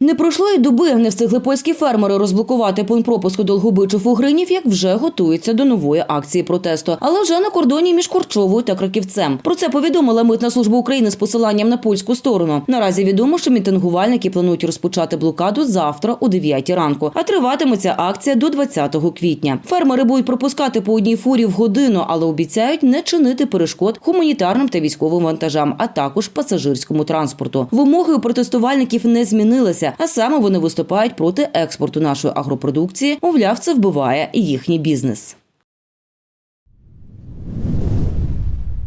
Не пройшло й доби, не встигли польські фермери розблокувати пункт пропуску Долгобичів у Гринів, як вже готуються до нової акції протесту. Але вже на кордоні між Корчовою та Краківцем. Про це повідомила митна служба України з посиланням на польську сторону. Наразі відомо, що мітингувальники планують розпочати блокаду завтра о 9 ранку. А триватиметься акція до 20 квітня. Фермери будуть пропускати по одній фурі в годину, але обіцяють не чинити перешкод гуманітарним та військовим вантажам, а також пасажирському транспорту. Вимоги у протестувальників не змінилися, а саме вони виступають проти експорту нашої агропродукції. Мовляв, це вбиває їхній бізнес.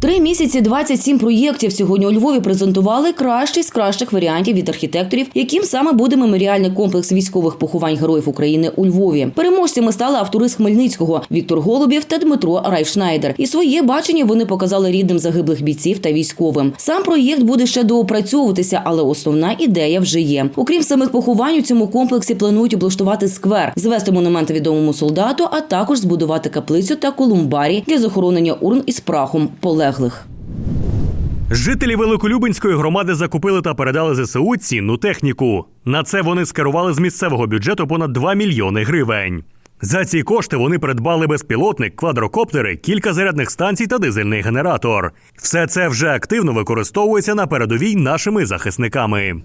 Три місяці 27 проєктів сьогодні у Львові презентували кращий з кращих варіантів від архітекторів, яким саме буде меморіальний комплекс військових поховань героїв України у Львові. Переможцями стали автори з Хмельницького Віктор Голубів та Дмитро Райшнайдер. І своє бачення вони показали рідним загиблих бійців та військовим. Сам проєкт буде ще доопрацьовуватися, але основна ідея вже є. Окрім самих поховань, у цьому комплексі планують облаштувати сквер, звести монумент відомому солдату, а також збудувати каплицю та колумбарій для захоронення урн із прахом полеглих. Жителі Великолюбинської громади закупили та передали ЗСУ цінну техніку. На це вони скерували з місцевого бюджету понад 2 мільйони гривень. За ці кошти вони придбали безпілотник, квадрокоптери, кілька зарядних станцій та дизельний генератор. Все це вже активно використовується на передовій нашими захисниками.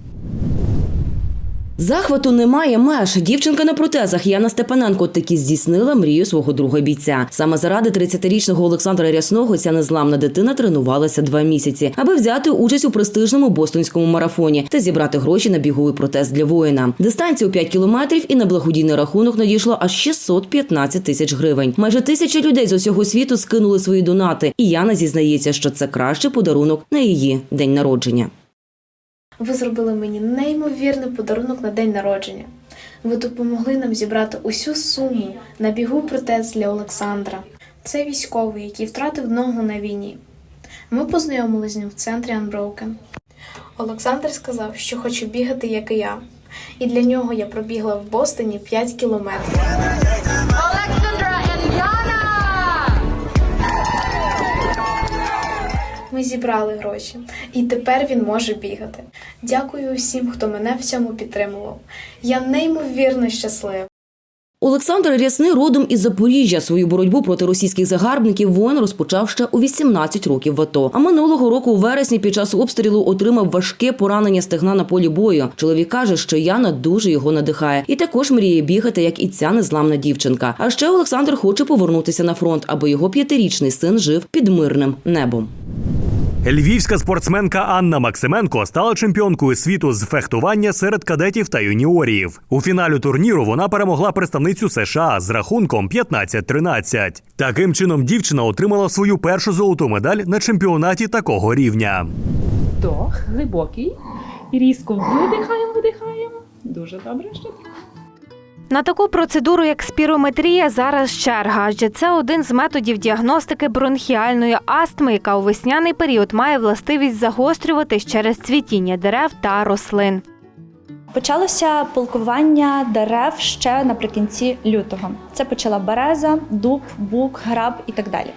Захвату немає меж. Дівчинка на протезах Яна Степаненко таки здійснила мрію свого друга бійця. Саме заради 30-річного Олександра Рясного ця незламна дитина тренувалася два місяці, аби взяти участь у престижному бостонському марафоні та зібрати гроші на біговий протез для воїна. Дистанція у 5 кілометрів і на благодійний рахунок надійшло аж 615 тисяч гривень. Майже тисяча людей з усього світу скинули свої донати. І Яна зізнається, що це кращий подарунок на її день народження. Ви зробили мені неймовірний подарунок на день народження. Ви допомогли нам зібрати усю суму на бігу протез для Олександра. Це військовий, який втратив ногу на війні. Ми познайомилися з ним в центрі Unbroken. Олександр сказав, що хоче бігати, як і я. І для нього я пробігла в Бостоні 5 кілометрів. Ми зібрали гроші, і тепер він може бігати. Дякую усім, хто мене в цьому підтримував. Я неймовірно щаслива. Олександр Рясний родом із Запоріжжя. Свою боротьбу проти російських загарбників воїн розпочав ще у 18 років в АТО. А минулого року у вересні під час обстрілу отримав важке поранення стегна на полі бою. Чоловік каже, що Яна дуже його надихає, і також мріє бігати, як і ця незламна дівчинка. А ще Олександр хоче повернутися на фронт, аби його п'ятирічний син жив під мирним небом. Львівська спортсменка Анна Максименко стала чемпіонкою світу з фехтування серед кадетів та юніорів. У фіналі турніру вона перемогла представницю США з рахунком 15-13. Таким чином, дівчина отримала свою першу золоту медаль на чемпіонаті такого рівня. Вдох, глибокий. І різко видихаємо, видихаємо. Дуже добре, що так. На таку процедуру, як спірометрія, зараз черга, адже це один з методів діагностики бронхіальної астми, яка у весняний період має властивість загострюватись через цвітіння дерев та рослин. Почалося пилкування дерев ще наприкінці лютого. Це почала береза, дуб, бук, граб і так далі.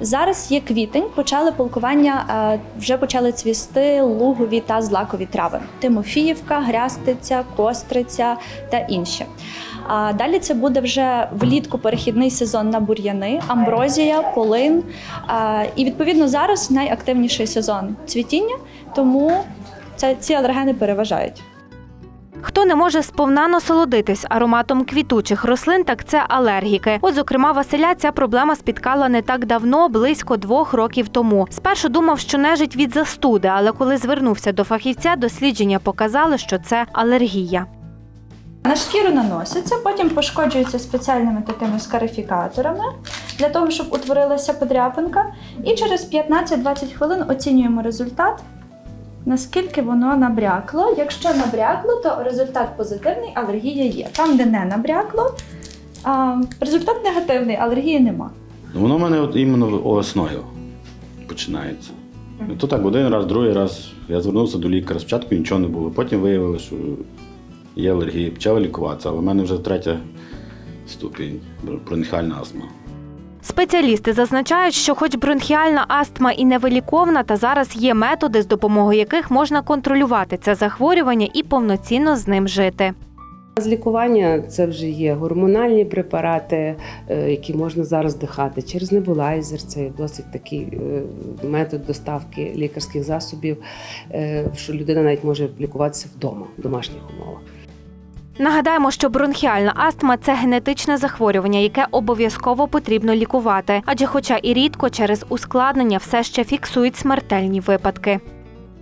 Зараз є квітень, почали пилкування, е, вже почали цвісти лугові та злакові трави: Тимофіївка, грястиця, костриця та інші. А далі це буде вже влітку перехідний сезон на бур'яни, амброзія, полин. І відповідно зараз найактивніший сезон цвітіння, тому це ці алергени переважають. Хто не може сповна насолодитись ароматом квітучих рослин, так це алергіки. От, зокрема, Василя ця проблема спіткала не так давно, близько двох років тому. Спершу думав, що нежить від застуди, але коли звернувся до фахівця, дослідження показали, що це алергія. На шкіру наноситься, потім пошкоджується спеціальними такими скарифікаторами для того, щоб утворилася подряпинка. І через 15-20 хвилин оцінюємо результат, наскільки воно набрякло. Якщо набрякло, то результат позитивний, алергія є. Там, де не набрякло, а, результат негативний, алергії нема. Воно в мене от іменно весною починається. Ну, То так, один раз, другий раз. Я звернувся до лікаря. Спочатку нічого не було. Потім виявили, що є алергія. Почали лікуватися, але в мене вже третя ступінь бронхіальна астма. Спеціалісти зазначають, що, хоч бронхіальна астма і невиліковна, та зараз є методи, з допомогою яких можна контролювати це захворювання і повноцінно з ним жити. З лікування це вже є гормональні препарати, е, які можна зараз вдихати через небулайзер. Це досить такий е, метод доставки лікарських засобів, е, що людина навіть може лікуватися вдома в домашніх умовах. Нагадаємо, що бронхіальна астма це генетичне захворювання, яке обов'язково потрібно лікувати, адже, хоча і рідко через ускладнення все ще фіксують смертельні випадки.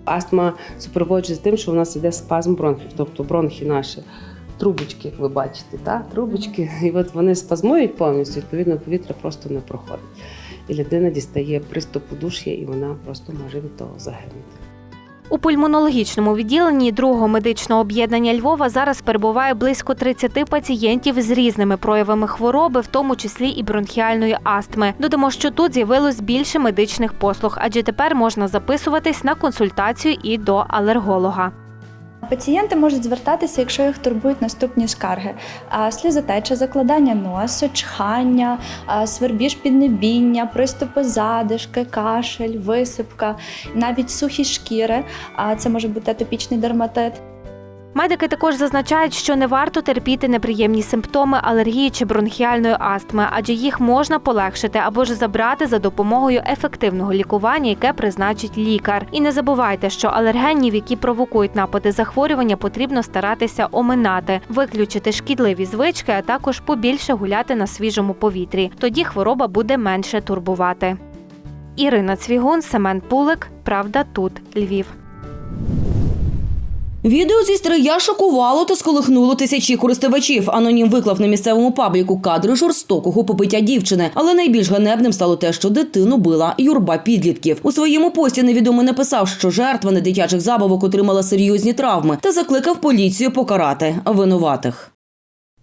Астма супроводжується тим, що у нас іде спазм бронхів, тобто бронхи наші. Трубочки, як ви бачите, та? трубочки, і от вони спазмують повністю, відповідно, повітря просто не проходить. І людина дістає приступ удуш'я, і вона просто може від того загинути. У пульмонологічному відділенні другого медичного об'єднання Львова зараз перебуває близько 30 пацієнтів з різними проявами хвороби, в тому числі і бронхіальної астми. Додамо, що тут з'явилось більше медичних послуг, адже тепер можна записуватись на консультацію і до алерголога. Пацієнти можуть звертатися, якщо їх турбують наступні скарги: слізотеча, закладання носу, чхання, свербіж піднебіння, приступи задишки, кашель, висипка, навіть сухі шкіри. А це може бути атопічний дерматит. Медики також зазначають, що не варто терпіти неприємні симптоми алергії чи бронхіальної астми, адже їх можна полегшити або ж забрати за допомогою ефективного лікування, яке призначить лікар. І не забувайте, що алергенів, які провокують напади захворювання, потрібно старатися оминати, виключити шкідливі звички, а також побільше гуляти на свіжому повітрі. Тоді хвороба буде менше турбувати. Ірина Цвігун, Семен Пулик. Правда, тут Львів. Відео зі стрия шокувало та сколихнуло тисячі користувачів. Анонім виклав на місцевому пабліку кадри жорстокого побиття дівчини. Але найбільш ганебним стало те, що дитину била юрба підлітків. У своєму пості невідомий написав, що жертва недитячих забавок отримала серйозні травми та закликав поліцію покарати винуватих.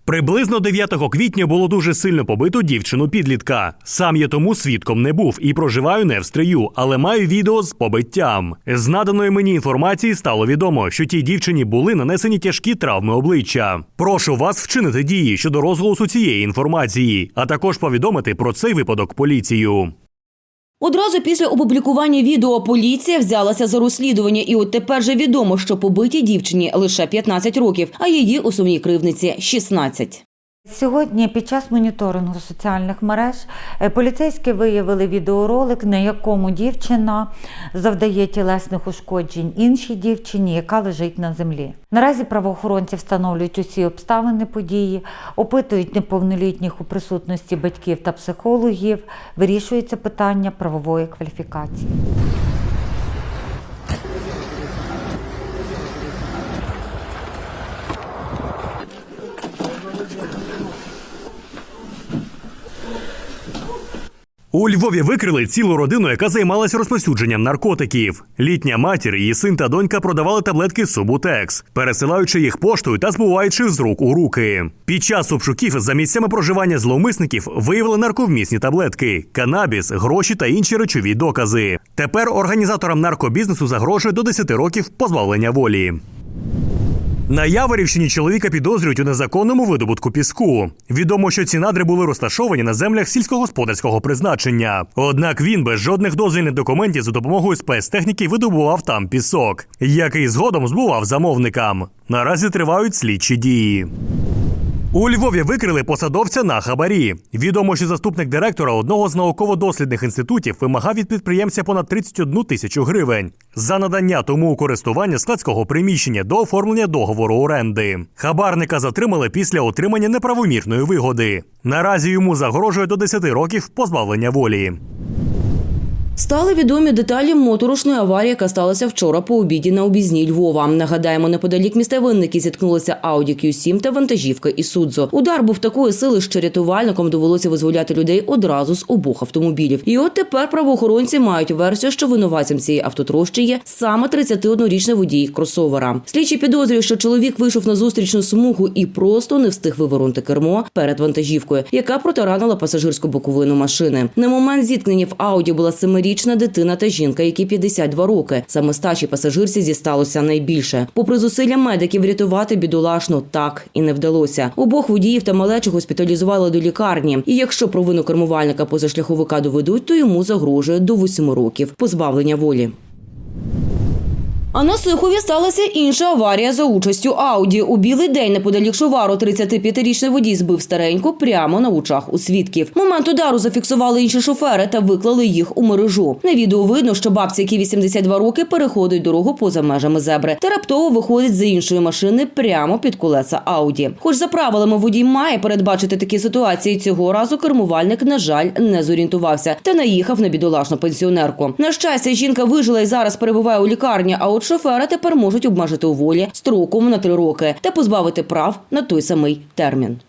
Приблизно 9 квітня було дуже сильно побито дівчину підлітка. Сам я тому свідком не був і проживаю не в стрию, але маю відео з побиттям. З наданої мені інформації стало відомо, що тій дівчині були нанесені тяжкі травми обличчя. Прошу вас вчинити дії щодо розголосу цієї інформації, а також повідомити про цей випадок поліцію. Одразу після опублікування відео поліція взялася за розслідування, і от тепер же відомо, що побитій дівчині лише 15 років, а її основній кривниці 16. Сьогодні під час моніторингу соціальних мереж е, поліцейські виявили відеоролик, на якому дівчина завдає тілесних ушкоджень іншій дівчині, яка лежить на землі. Наразі правоохоронці встановлюють усі обставини події, опитують неповнолітніх у присутності батьків та психологів, вирішується питання правової кваліфікації. У Львові викрили цілу родину, яка займалася розповсюдженням наркотиків. Літня матір, її син та донька продавали таблетки Субутекс, пересилаючи їх поштою та збуваючи з рук у руки. Під час обшуків за місцями проживання зловмисників виявили нарковмісні таблетки, канабіс, гроші та інші речові докази. Тепер організаторам наркобізнесу загрожує до 10 років позбавлення волі. На Яворівщині чоловіка підозрюють у незаконному видобутку піску. Відомо, що ці надри були розташовані на землях сільськогосподарського призначення. Однак він без жодних дозвільних документів за допомогою спецтехніки видобував там пісок, який згодом збував замовникам. Наразі тривають слідчі дії. У Львові викрили посадовця на хабарі. Відомо, що заступник директора одного з науково-дослідних інститутів вимагав від підприємця понад 31 тисячу гривень за надання тому у користування складського приміщення до оформлення договору оренди. Хабарника затримали після отримання неправомірної вигоди. Наразі йому загрожує до 10 років позбавлення волі. Стали відомі деталі моторошної аварії, яка сталася вчора по обіді на обізній Львова. Нагадаємо, неподалік міста Винники зіткнулися Audi Q7 та вантажівка Ісудзо. Удар був такої сили, що рятувальникам довелося визволяти людей одразу з обох автомобілів. І от тепер правоохоронці мають версію, що винуватцем цієї автотрощі є саме 31-річний водій кросовера. Слідчі підозрюють, що чоловік вийшов на зустрічну смугу і просто не встиг вивернути кермо перед вантажівкою, яка протаранила пасажирську боковину машини. На момент зіткнення в Ауді була 7 семирічна дитина та жінка, які 52 роки. Саме старшій пасажирці зісталося найбільше. Попри зусилля медиків врятувати бідолашну так і не вдалося. Обох водіїв та малечу госпіталізували до лікарні. І якщо провину кермувальника позашляховика доведуть, то йому загрожує до 8 років позбавлення волі. А на Сихові сталася інша аварія за участю Ауді. У білий день неподалік Шувару 35-річний водій збив стареньку прямо на очах у свідків. Момент удару зафіксували інші шофери та виклали їх у мережу. На відео видно, що бабці, які 82 роки, переходить дорогу поза межами зебри та раптово виходить з іншої машини прямо під колеса Ауді. Хоч за правилами водій має передбачити такі ситуації, цього разу кермувальник, на жаль, не зорієнтувався та наїхав на бідолашну пенсіонерку. На щастя, жінка вижила і зараз перебуває у лікарні. А от шофера тепер можуть обмежити у волі строком на три роки та позбавити прав на той самий термін.